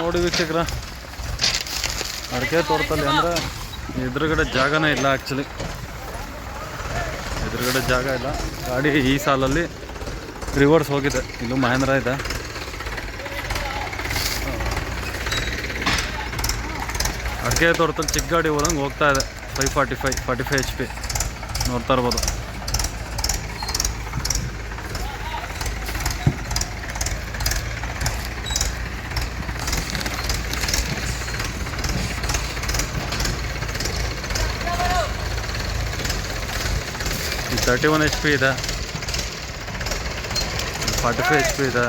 ನೋಡಿ ವೀಕ್ಷಕರ. ಅಡಿಕೆ ತೋಟದಲ್ಲಿ ಅಂದ್ರೆ ಎದುರುಗಡೆ ಜಾಗನೇ ಇಲ್ಲ ಆ್ಯಕ್ಚುಲಿ ಎದುರುಗಡೆ ಜಾಗ ಇಲ್ಲ. ಗಾಡಿ ಈ ಸಾಲಲ್ಲಿ ರಿವರ್ಸ್ ಹೋಗಿದೆ. ಇಲ್ಲೂ ಮಹೇಂದ್ರ ಇದೆ. ಅಡಿಕೆ ತೋಟದಲ್ಲಿ ಚಿಕ್ಕ ಗಾಡಿ ಹೋದಂಗೆ ಹೋಗ್ತಾ ಇದೆ. Five forty five forty five H P ನೋಡ್ತಾ ಇರ್ಬೋದು. ತರ್ಟಿ ಒನ್ ಎಚ್ ಪಿ ಇದೆ. ಫಾರ್ಟಿ ಫೈವ್ ಎಚ್ ಪಿ ಇದೆ.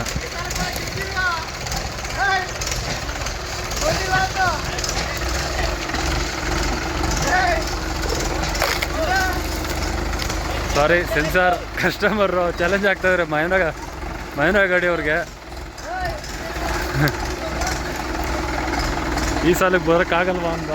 ಸಾರಿ ಸೆನ್ಸಾರ್ ಕಸ್ಟಮರ್ ಚಾಲೆಂಜ್ ಆಗ್ತಾ ಇದ್ದಾರೆ ಮಹೇಂದ್ರ ಮಹೇಂದ್ರ ಗಾಡಿ ಅವ್ರಿಗೆ. ಈ ಸಾಲಿಗೆ ಬರೋಕ್ಕಾಗಲ್ವಾ ಅಂತ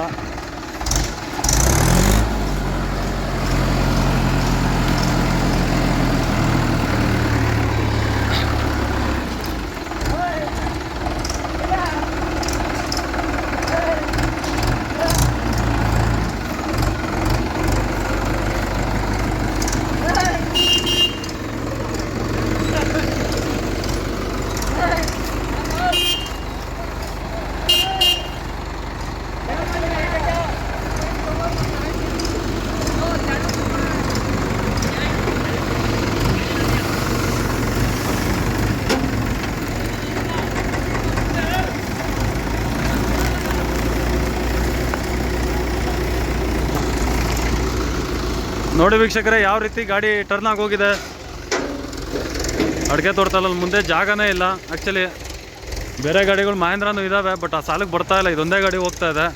ನೋಡಿ ವೀಕ್ಷಕರೇ, ಯಾವ ರೀತಿ ಗಾಡಿ ಟರ್ನ್ ಆಗಿ ಹೋಗಿದೆ. ಅಡುಗೆ ತೋಟದಲ್ಲಿ ಮುಂದೆ ಜಾಗನೇ ಇಲ್ಲ. ಆ್ಯಕ್ಚುಲಿ ಬೇರೆ ಗಾಡಿಗಳು ಮಹೇಂದ್ರನೂ ಇದ್ದಾವೆ ಬಟ್ ಆ ಸಾಲಕ್ಕೆ ಬರ್ತಾ ಇಲ್ಲ. ಇದೊಂದೇ ಗಾಡಿ ಹೋಗ್ತಾ ಇದೆ.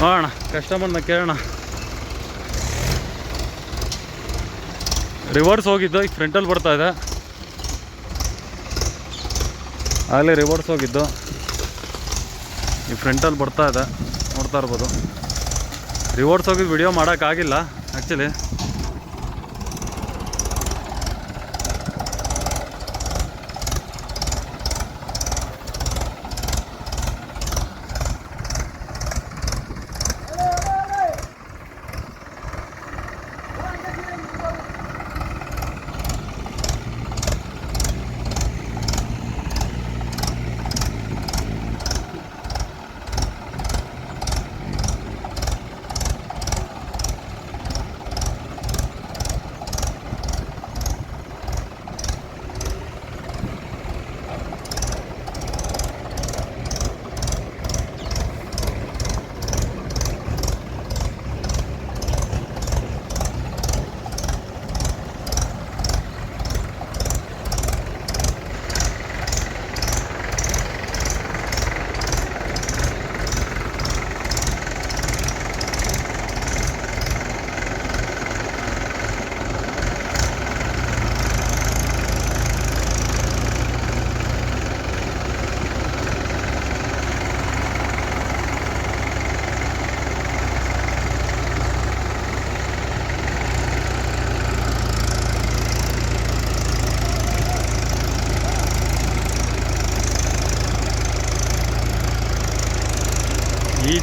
ನೋಡೋಣ ಕಸ್ಟಮರ್ನ ಕೇಳೋಣ. ರಿವರ್ಸ್ ಹೋಗಿದ್ದು ಈಗ ಫ್ರಂಟಲ್ಲಿ ಬರ್ತಾ ಇದೆ. ಆಗಲೇ ರಿವರ್ಸ್ ಹೋಗಿದ್ದು. ಈ ಫ್ರಂಟಲ್ಲಿ ಬರ್ತಾ ಇದೆ. ನೋಡ್ತಾ ಇರ್ಬೋದು. ರಿವರ್ಸ್ ಹೋಗಿ ವಿಡಿಯೋ ಮಾಡೋಕ್ಕಾಗಿಲ್ಲ ಆ್ಯಕ್ಚುಲಿ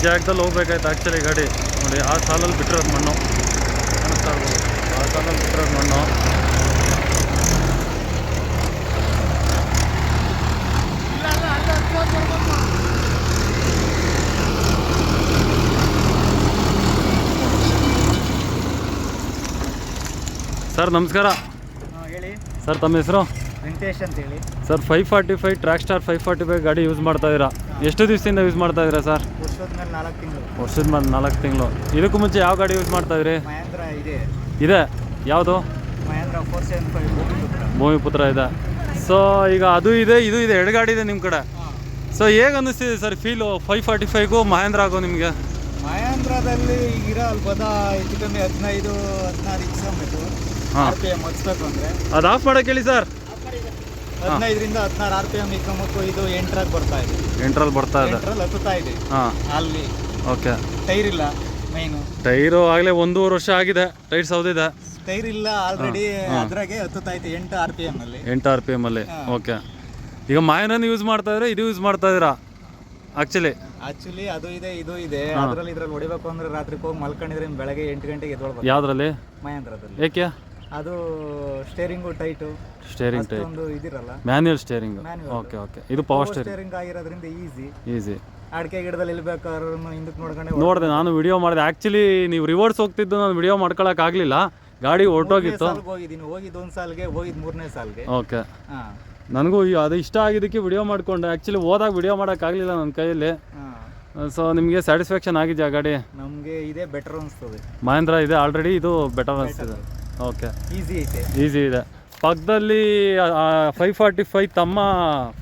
ಜಾಗದಲ್ಲಿ ಹೋಗ್ಬೇಕಾಯ್ತು ಆ್ಯಕ್ಚುಲಿ ಗಾಡಿ. ನೋಡಿ ಆ ಸಾಲಲ್ಲಿ ಬಿಟ್ಟಿರೋದು ಮಣ್ಣು. ಕಾಣಿಸ್ತಾ ಇರ್ಬೋದು ಆ ಸಾಲಲ್ಲಿ ಬಿಟ್ಟಿರೋದು ಮಣ್ಣು. ಸರ್ ನಮಸ್ಕಾರ. ಹೇಳಿ. ಸರ್ ತಮ್ಮ ಹೆಸರು? ವೆಂಕಟೇಶ್ ಅಂತ ಹೇಳಿ. Sir five forty five track star five forty five ಗಾಡಿ ಯೂಸ್ ಮಾಡ್ತಾ ಇದ್ದೀರಾ? ಎಷ್ಟು ದಿವಸದಿಂದ ಯೂಸ್ ಮಾಡ್ತಾ ಇದ್ದೀರಾ ಸರ್? ವರ್ಷದ ಮೇಲೆ ನಾಲ್ಕು ತಿಂಗಳು. ವರ್ಷದ ಮೇಲೆ ನಾಲ್ಕು ತಿಂಗಳು. ಇದಕ್ಕೂ ಮುಂಚೆ ಯಾವ ಗಾಡಿ ಯೂಸ್ ಮಾಡ್ತಾ ಇದ್ರಿ? ಮಹೇಂದ್ರ ಇದೆ. ಇದೆ? ಯಾವುದು? Mahindra four seven five Bhoomiputra. ಇದೆ. ಸೊ ಈಗ ಅದು ಇದೆ ಇದು ಇದೆ ಎರಡು ಗಾಡಿ ಇದೆ ನಿಮ್ಮ ಕಡೆ. ಸೊ ಹೇಗೆ ಅನಿಸ್ತಿದೆ ಸರ್ ಫೀಲು ಫೈವ್ ಫಾರ್ಟಿ ಫೈವ್ಗೂ ಮಹೇಂದ್ರ ಆಗೋ ನಿಮಗೆ? ಮಹೇಂದ್ರದಲ್ಲಿ ಇರೋ ಅಲ್ಬದ ಹೆಚ್ಚು ಕಮ್ಮಿ ಹದಿನೈದು ಹದಿನಾರು ಎಕ್ಸಾಮ್ ಹಾ. ಆರ್ ಪಿ ಎಂ ಹಚ್ಬೇಕು ಅಂದರೆ. ಅದು ಆಫ್ ಮಾಡೋಕೆ ಹೇಳಿ ಸರ್. ಹದಿನೈದರಿಂದ ಹದಿನಾರು ಆರ್ ಪಿ ಎಂ ಇಕ್ಕೊಂಬತ್ತು ಇದು ಎಂಟ್ರಾಗಿ ಬರ್ತಾ ಇದೆ. ಎಂಟ್ರಲ್ಲಿ ಬರ್ತಾ ಇದೆ. ಎಂಟ್ರಲ್ಲಿ ಹತ್ತುತ್ತಾ ಇದೆ. ಹಾಂ. ಅಲ್ಲಿ. ಓಕೆ. ಟೈರ್ ಇಲ್ಲ ಮೈನು ಟೈರು ಆಗಲೇ ಒಂದೂವರೆ ವರ್ಷ ಆಗಿದೆ ಟೈರ್ ಸೌದಿದೆ ಟೈರ್ ಇಲ್ಲ ಆಲ್ರೆಡಿ ಅದ್ರಾಗೆ ಹತ್ತುತ್ತಾ ಇದೆ ಎಂಟು ಆರ್ ಪಿ ಎಂ ಅಲ್ಲಿ. ಎಂಟು ಆರ್ ಪಿ ಎಮ್ಮಲ್ಲಿ ಅಲ್ಲಿ. ಓಕೆ. ಈಗ ಮಾಯನನ್ನು ಯೂಸ್ ಮಾಡ್ತಾ ಇದ್ರೆ ಇದು ಯೂಸ್ ಮಾಡ್ತಾ ಇದ್ದೀರಾ? ಆಕ್ಚುಲಿ ಆಕ್ಚುಲಿ ಅದು ಇದೆ ಇದು ಇದೆ. ಅದ್ರಲ್ಲಿ ಇದ್ರಲ್ಲಿ ಹೊಡಿಬೇಕು ಅಂದ್ರೆ ರಾತ್ರಿ ಹೋಗಿ ಮಲ್ಕೊಂಡಿದ್ರೆ ಬೆಳಗ್ಗೆ ಎಂಟು ಗಂಟೆಗೆ ಎದ್ದೊಳ್ಬೇಕು ಯಾವ್ದ್ರಲ್ಲಿ? ಮಹೇಂದ್ರದಲ್ಲಿ. ಏಕೆ? ಅದು ಸ್ಟೇರಿಂಗು ಟೈಟು ಸ್ಟೇರಿಂಗ್ ಟೈಪ್ ಒಂದು ಇದಿರಲ್ಲ. Manual steering Manual. Okay okay ಇದು ಪವರ್ ಸ್ಟೇರಿಂಗ್ ಸ್ಟೇರಿಂಗ್ ಆಗಿರೋದ್ರಿಂದ ಈಸಿ ಈಸಿ ಅಡಿಕೆ ಗಿಡದಲ್ಲಿ ಇಲ್ಬೇಕಾದ್ರೂ ಹಿಂದಕ್ಕೆ ನೋಡ್ಕೊಂಡೆ ನೋಡಿದೆ ನಾನು ವಿಡಿಯೋ ಮಾಡಿದೆ. ಆ್ಯಕ್ಚುಲಿ ನೀವು ರಿವರ್ಸ್ ಹೋಗ್ತಿದ್ದು ನಾನು ವಿಡಿಯೋ ಮಾಡ್ಕೊಳಕ್ಕಾಗಲಿಲ್ಲ ಗಾಡಿ ಹೊರಟೋಗಿತ್ತು ಸಾಲ್ಗೆ ಹೋಗಿದ್ದೀನಿ. ಹೋಗಿದ್ದು ಒಂದು ಸಾಲ್ಗೆ ಹೋಗಿದ್ ಮೂರನೇ ಸಾಲ್ಗೆ. ಓಕೆ ಹಾ. ನನಗೂ ಈ- ಅದು ಇಷ್ಟ ಆಗಿದ್ದಕ್ಕೆ ವಿಡಿಯೋ ಮಾಡ್ಕೊಂಡೆ. ಆ್ಯಕ್ಚುಲಿ ಹೋದಾಗ ವಿಡಿಯೋ ಮಾಡೋಕ್ಕಾಗಲಿಲ್ಲ ನನ್ನ ಕೈಯಲ್ಲಿ. ಹಾ. ಸೊ ನಿಮಗೆ ಸ್ಯಾಟಿಸ್ಫ್ಯಾಕ್ಷನ್ ಆಗಿದೆಯಾ ಗಾಡಿ? ನಮಗೆ ಇದೇ ಬೆಟರ್ ಅನಿಸ್ತದೆ. ಮಹೇಂದ್ರ ಇದೆ ಆಲ್ರೆಡಿ ಇದು ಬೆಟರ್ ಅನಿಸ್ತಿದೆ. ಓಕೆ. ಈಸಿ ಐತೆ. ಈಸಿ ಇದೆ. ಪಕ್ಕದಲ್ಲಿ ಫೈವ್ ಫಾರ್ಟಿ ಫೈವ್ ತಮ್ಮ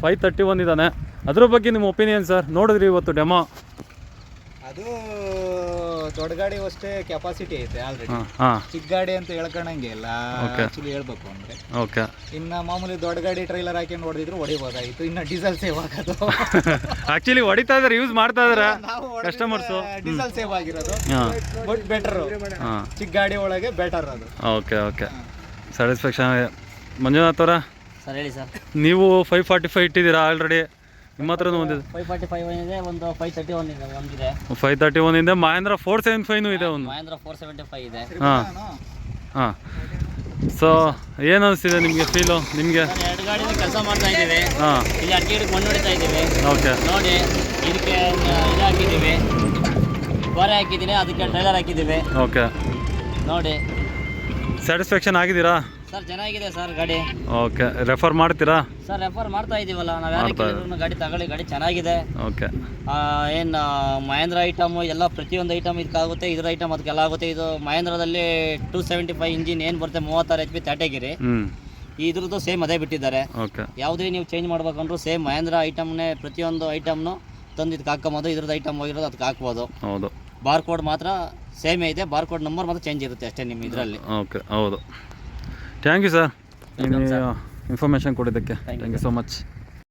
ಫೈವ್ ತರ್ಟಿ ಒನ್ ಇದ್ದಾನೆ. ಅದ್ರ ಬಗ್ಗೆ ನಿಮ್ಮ ಒಪಿನಿಯನ್ ಸರ್ ನೋಡಿದ್ರಿ ಇವತ್ತು ಡೆಮೋ ಅದು ದೊಡ್ಡ ಗಾಡಿ ಅಷ್ಟೇ ಕೆಪಾಸಿಟಿ ಐತೆ ಆಲ್ರೆಡಿ ಹಾಂ ಚಿಕ್ಕ ಗಾಡಿ ಅಂತ ಹೇಳ್ಕೊಳಂಗೆ ಇಲ್ಲ. ಆಕ್ಚುಲಿ ಹೇಳ್ಬೇಕು ಅಂದ್ರೆ. ಓಕೆ ಇನ್ನ ಮಾಮೂಲಿ ದೊಡ್ಡ ಗಾಡಿ ಟ್ರೈಲರ್ ಹಾಕಿ ಹೊಡೆದಿದ್ರು ಹೊಡಿಬೋದಾಗಿತ್ತು ಇನ್ನ ಡೀಸೆಲ್ ಸೇವ್ ಆಗೋದು. ಆಕ್ಚುಲಿ ಹೊಡಿತಾ ಇದಾರೆ ಯೂಸ್ ಮಾಡ್ತಾ ಇದಾರೆ ಕಸ್ಟಮರ್ಸ್ ಡೀಸೆಲ್ ಸೇವ್ ಆಗಿರೋದು. ಹಾಂ. ಬಟ್ ಬೆಟರ್ ಹಾಂ. ಚಿಕ್ಕ ಗಾಡಿ ಒಳಗೆ ಬೆಟರ್ ಅದು. ಓಕೆ ಓಕೆ ಸ್ಯಾಟಿಸ್ಫ್ಯಾಕ್ಷನ್ ಮಂಜುನಾಥ್ ಅವರ ಸರ್ ಹೇಳಿ ಸರ್. ನೀವು ಫೈವ್ ಫಾರ್ಟಿ ಫೈವ್ ಇಟ್ಟಿದ್ದೀರಾ ಆಲ್ರೆಡಿ ನಿಮ್ಮ ಹತ್ರನೂ ಒಂದಿದೆ? ಫೈವ್ ಫಾರ್ಟಿ ಫೈವ್ ಇದೆ ಒಂದು ಫೈವ್ ತರ್ಟಿ ಒನ್ ಇದೆ ಒಂದಿದೆ ಫೈವ್ ತರ್ಟಿ ಒನ್ ಇದೆ ಮಹೇಂದ್ರ ಫೋರ್ ಸೆವೆನ್ ಫೈವ್ನು ಇದೆ ಒಂದು. ಮಹೇಂದ್ರ ಫೋರ್ ಸೆವೆಂಟಿ ಫೈವ್ ಇದೆ. ಹಾಂ ಹಾಂ. ಸೊ ಏನು ಅನಿಸ್ತಿದೆ ನಿಮಗೆ ಫೀಲು ನಿಮಗೆ? ಎರಡು ಗಾಡಿ ಕೆಲಸ ಮಾಡ್ತಾ ಇದ್ದೀವಿ. ಹಾಂ. ಇಲ್ಲಿ ಅಡಿಕೆ ಗಿಡಕ್ಕೆ ಮಣ್ಣು ಹೊಡಿತಾ ಇದ್ದೀವಿ. ಓಕೆ ನೋಡಿ ಇದಕ್ಕೆ ಇದು ಹಾಕಿದ್ದೀವಿ. ಗೋರೆ ಹಾಕಿದ್ದೀನಿ ಅದಕ್ಕೆ ಟ್ರೈಲರ್ ಹಾಕಿದ್ದೀವಿ. ಓಕೆ ನೋಡಿ. ಸ್ಯಾಟಿಸ್ಫ್ಯಾಕ್ಷನ್ ಆಗಿದ್ದೀರಾ? ಸರ್ ಚೆನ್ನಾಗಿದೆ ಸರ್ ಗಾಡಿ. ಓಕೆ ರೆಫರ್ ಮಾಡ್ತೀರಾ? ಸರ್ ರೆಫರ್ ಮಾಡ್ತಾ ಇದೀವಲ್ಲ ನಾವು ಯಾರು ಮಾಡ್ತಾ ಕೇಳಿದ್ರು ಗಾಡಿ ತಗೊಳ್ಳಿ ಗಾಡಿ ಚೆನ್ನಾಗಿದೆ. ಓಕೆ. ಏನ್ ಮಹೇಂದ್ರ ಐಟಮ್ ಎಲ್ಲ ಪ್ರತಿಯೊಂದು ಐಟಮ್ ಇದಕ್ಕಾಗುತ್ತೆ ಇದ್ರ ಐಟಮ್ ಅದಕ್ಕೆಲ್ಲ ಆಗುತ್ತೆ. ಇದು ಮಹೇಂದ್ರದಲ್ಲಿ ಟೂ ಸೆವೆಂಟಿ ಫೈವ್ ಇಂಜಿನ್ ಏನು ಬರುತ್ತೆ ಮೂವತ್ತಾರು ಎಚ್ ಪಿ ತಟಗಿರಿ ಹ್ಞೂ ಇದ್ರದ್ದು ಸೇಮ್ ಅದೇ ಬಿಟ್ಟಿದ್ದಾರೆ. ಓಕೆ. ಯಾವುದೇ ನೀವು ಚೇಂಜ್ ಮಾಡ್ಬೇಕಂದ್ರೂ ಸೇಮ್ ಮಹೇಂದ್ರ ಐಟಮ್ನೇ ಪ್ರತಿಯೊಂದು ಐಟಮ್ನು ತಂದು ಇದಕ್ಕೆ ಹಾಕ್ಕೊಬೋದು ಇದ್ರದ್ದು ಐಟಮ್ ಹೋಗಿರೋದು ಅದಕ್ಕೆ ಹಾಕ್ಬೋದು. ಹೌದು. ಬಾರ್ ಕೋಡ್ ಮಾತ್ರ ಸೇಮ್ ಇದೆ ಬಾರ್ ಕೋಡ್ ನಂಬರ್ ಮಾತ್ರ ಚೇಂಜ್ ಇರುತ್ತೆ ಅಷ್ಟೇ ನಿಮ್ಮ ಇದರಲ್ಲಿ. ಓಕೆ ಹೌದು. ಥ್ಯಾಂಕ್ ಯು ಸರ್ ಇನ್ಫಾರ್ಮೇಷನ್ ಕೊಡೋದಕ್ಕೆ ಥ್ಯಾಂಕ್ ಯು ಸೊ ಮಚ್